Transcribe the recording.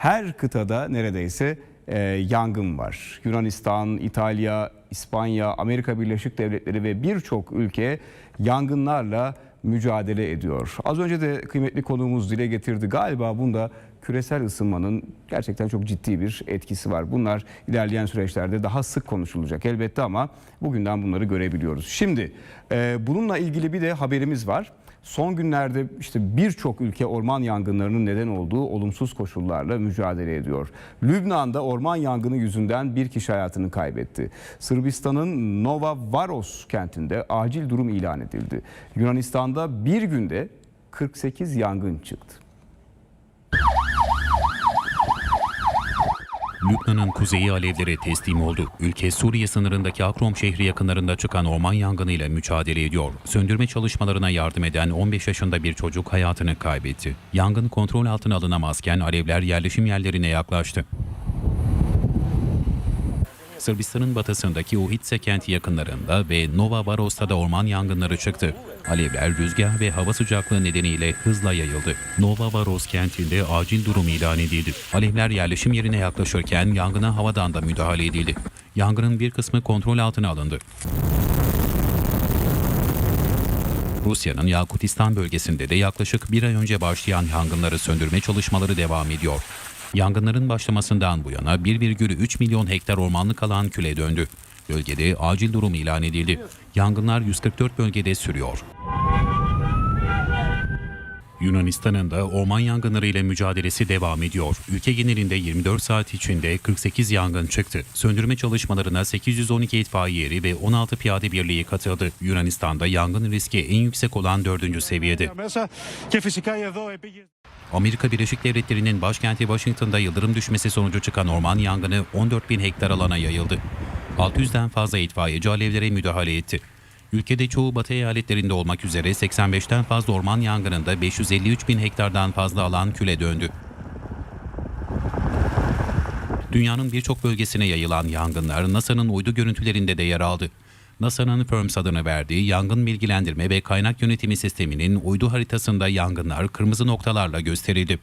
Her kıtada neredeyse e, yangın var. Yunanistan, İtalya, İspanya, Amerika Birleşik Devletleri ve birçok ülke yangınlarla mücadele ediyor. Az önce de kıymetli konuğumuz dile getirdi. Galiba bunda küresel ısınmanın gerçekten çok ciddi bir etkisi var. Bunlar ilerleyen süreçlerde daha sık konuşulacak elbette ama bugünden bunları görebiliyoruz. Şimdi e, bununla ilgili bir de haberimiz var. Son günlerde işte birçok ülke orman yangınlarının neden olduğu olumsuz koşullarla mücadele ediyor. Lübnan'da orman yangını yüzünden bir kişi hayatını kaybetti. Sırbistan'ın Nova Varos kentinde acil durum ilan edildi. Yunanistan'da bir günde 48 yangın çıktı. Lübnan'ın kuzeyi alevlere teslim oldu. Ülke Suriye sınırındaki Akrom şehri yakınlarında çıkan orman yangınıyla mücadele ediyor. Söndürme çalışmalarına yardım eden 15 yaşında bir çocuk hayatını kaybetti. Yangın kontrol altına alınamazken alevler yerleşim yerlerine yaklaştı. Sırbistan'ın batısındaki Ohitse kenti yakınlarında ve Nova Varos'ta da orman yangınları çıktı. Alevler rüzgar ve hava sıcaklığı nedeniyle hızla yayıldı. Nova Varos kentinde acil durum ilan edildi. Alevler yerleşim yerine yaklaşırken yangına havadan da müdahale edildi. Yangının bir kısmı kontrol altına alındı. Rusya'nın Yakutistan bölgesinde de yaklaşık bir ay önce başlayan yangınları söndürme çalışmaları devam ediyor. Yangınların başlamasından bu yana 1,3 milyon hektar ormanlık alan küle döndü. Bölgede acil durum ilan edildi. Yangınlar 144 bölgede sürüyor. Yunanistan'ın da orman yangınları ile mücadelesi devam ediyor. Ülke genelinde 24 saat içinde 48 yangın çıktı. Söndürme çalışmalarına 812 itfaiye ve 16 piyade birliği katıldı. Yunanistan'da yangın riski en yüksek olan 4. seviyede. Amerika Birleşik Devletleri'nin başkenti Washington'da yıldırım düşmesi sonucu çıkan orman yangını 14 bin hektar alana yayıldı. 600'den fazla itfaiyeci alevlere müdahale etti. Ülkede çoğu batı eyaletlerinde olmak üzere 85'ten fazla orman yangınında 553 bin hektardan fazla alan küle döndü. Dünyanın birçok bölgesine yayılan yangınlar NASA'nın uydu görüntülerinde de yer aldı. NASA'nın FIRMS adını verdiği yangın bilgilendirme ve kaynak yönetimi sisteminin uydu haritasında yangınlar kırmızı noktalarla gösterildi.